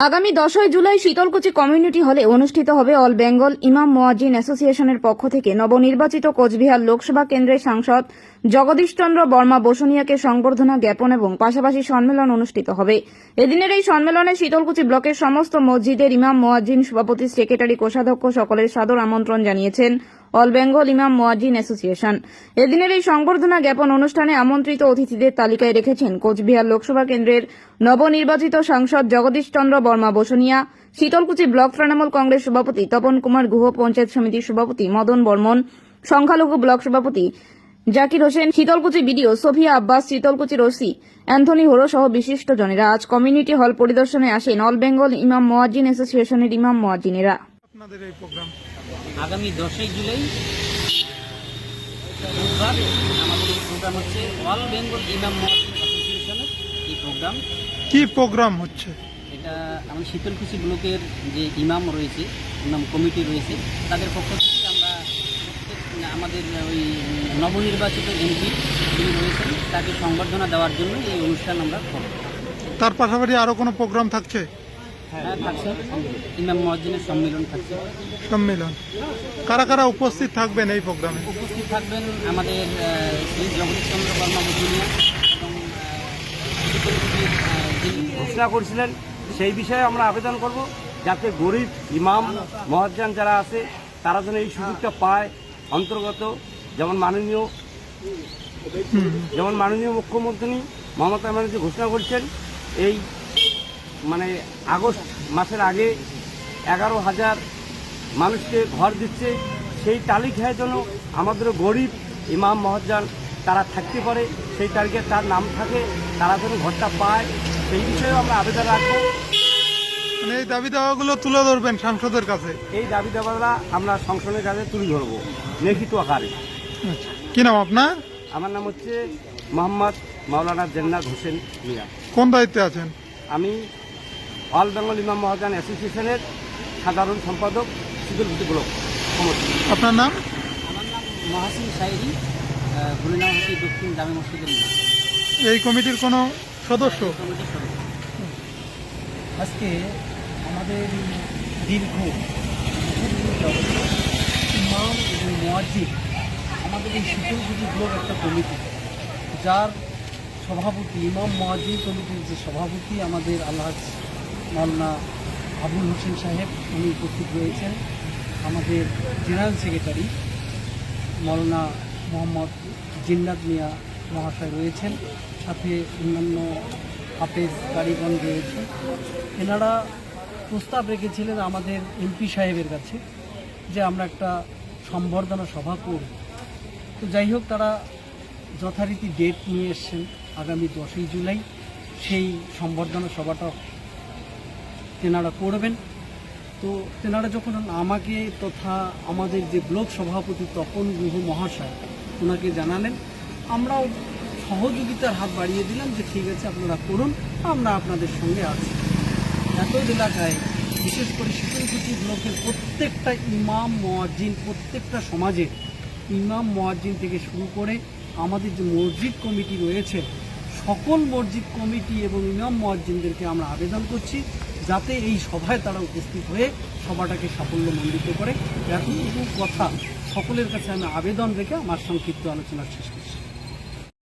আগামী দশই জুলাই শীতলকুচি কমিউনিটি হলে অনুষ্ঠিত হবে অল বেঙ্গল ইমাম মোয়াজ্জিন অ্যাসোসিয়েশনের পক্ষ থেকে নবনির্বাচিত কোচবিহার লোকসভা কেন্দ্রের সাংসদ জগদীশচন্দ্র বর্মা বসুনিয়াকে সংবর্ধনা জ্ঞাপন এবং পাশাপাশি সম্মেলন অনুষ্ঠিত হবে। এদিনের এই সম্মেলনে শীতলকুচি ব্লকের সমস্ত মসজিদের ইমাম মোয়াজ্জিন, সভাপতি, সেক্রেটারি, কোষাধ্যক্ষ সকলের সাদর আমন্ত্রণ জানিয়েছেন। অল বেঙ্গল ইমাম মোয়াজ্জিন অ্যাসোসিয়েশন। এদিনের এই সংবর্ধনা জ্ঞাপন অনুষ্ঠানে আমন্ত্রিত অতিথিদের তালিকায় রেখেছেন কোচবিহার লোকসভা কেন্দ্রের নবনির্বাচিত সাংসদ জগদীশ চন্দ্র বর্মা বসুনিয়া, শীতলকুচি ব্লক তৃণমূল কংগ্রেস সভাপতি তপন কুমার গুহ, পঞ্চায়েত সমিতির সভাপতি মদন বর্মন, সংখ্যালঘু ব্লক সভাপতি জাকির হোসেন, শীতলকুচি বিডিও সোফিয়া আব্বাস, শীতলকুচির ওসি অ্যান্থনি হোরো সহ বিশিষ্ট জনেরা আজ কমিউনিটি হল পরিদর্শনে আসেন অল বেঙ্গল ইমাম মোয়াজ্জিন অ্যাসোসিয়েশনের ইমাম মোয়াজিনেরা আপনাদের এই প্রোগ্রাম আগামী দশই জুলাই বুধবার আমাদের প্রোগ্রাম হচ্ছে অল বেঙ্গল ইমাম অ্যাসোসিয়েশনের এই প্রোগ্রাম কি প্রোগ্রাম হচ্ছে? এটা আমাদের শীতলকুচি ব্লকের যে ইমাম রয়েছে ইমাম কমিটি রয়েছে তাদের পক্ষ থেকে আমরা আমাদের ওই নবনির্বাচিত এমপি যিনি রয়েছেন তাকে সংবর্ধনা দেওয়ার জন্য এই অনুষ্ঠান আমরা করব। তার পাশাপাশি আরও কোনো প্রোগ্রাম থাকছে? থাকছে। ইমাম মহাজিনের সম্মেলন থাকছে। সম্মেলন। কারা কারা উপস্থিত থাকবেন এই প্রোগ্রামে? উপস্থিত থাকবেন আমাদের শ্রী জগদীশচন্দ্র এবং যিনি ঘোষণা করেছিলেন সেই বিষয়ে আমরা আবেদন করব যাতে গরিব ইমাম মহাজান যারা আছে তারা যেন এই সুযোগটা পায় অন্তর্গত। যেমন মাননীয় যেমন মাননীয় মুখ্যমন্ত্রী মমতা ব্যানার্জি ঘোষণা করছেন এই মানে আগস্ট মাসের আগে এগারো হাজার মানুষকে ঘর দিচ্ছে। সেই তালিকায় যেন আমাদের গরিব ইমাম মহাজান তারা থাকতে পারে সেই তালিকায় তার নাম থাকে তারা যেন ঘরটা পায়। সেই বিষয়েও আমরা আবেদন রাখব। মানে এই দাবি দাওয়াগুলো তুলে ধরবেন সাংসদের কাছে? এই দাবি দাবাগুলা আমরা সংসদের কাছে তুলে ধরবো লিখিত আকারে। আচ্ছা। কি নাম আপনার? আমার নাম হচ্ছে মোহাম্মদ মাওলানা জেন্নাত হোসেন মিয়া। কোন দায়িত্বে আছেন? আমি অল বেঙ্গল ইমাম মহাজান অ্যাসোসিয়েশনের সাধারণ সম্পাদক শীতলকুচি ব্লক আপনার নাম? আমার নাম মহাসিন সাইরি গুলিনাহাটি দক্ষিণ জামে মসজিদের এই কমিটির কোনো সদস্য? আজকে আমাদের দীর্ঘ ইমাম এবং মোয়াজ্জিদ আমাদের এই শীতলকুচি ব্লক একটা কমিটি যার সভাপতি ইমাম মোয়াজ্জিদ কমিটির যে সভাপতি আমাদের আল্লাহ মাওলানা আবুল হোসেন সাহেব উনি উপস্থিত রয়েছেন। আমাদের জেনারেল সেক্রেটারি মৌলানা মোহাম্মদ জিন্নাত মিয়া মহাশয় রয়েছেন। সাথে অন্যান্য হাফেজ কারিগণ রয়েছে। এনারা প্রস্তাব রেখেছিলেন আমাদের এমপি সাহেবের কাছে যে আমরা একটা সম্বর্ধনা সভা করব। তো যাই হোক, তারা যথারীতি ডেট নিয়ে এসছেন আগামী দশই জুলাই। সেই সম্বর্ধনা সভাটা তেনারা করবেন। তো তেনারা যখন আমাকে তথা আমাদের যে ব্লক সভাপতি তপন গুহ মহাশয় ওনাকে জানালেন, আমরাও সহযোগিতার হাত বাড়িয়ে দিলাম যে ঠিক আছে, আপনারা করুন, আমরা আপনাদের সঙ্গে আছি। এত এলাকায়, বিশেষ করে শীতলকুচি ব্লকের প্রত্যেকটা ইমাম, মোয়াজ্জিন, প্রত্যেকটা সমাজে ইমাম, মোয়াজ্জিন থেকে শুরু করে আমাদের যে মসজিদ কমিটি রয়েছে, সকল মসজিদ কমিটি এবং ইমাম, মোয়াজ্জিনদেরকে আমরা আবেদন করছি। যাতে এই সভায় তারা উপস্থিত হয়ে সভাটাকে সাফল্য সাফল্যমণ্ডিত করে। এতটুকু কথা সকলের কাছে আমি আবেদন রেখে আমার সংক্ষিপ্ত আলোচনার শেষ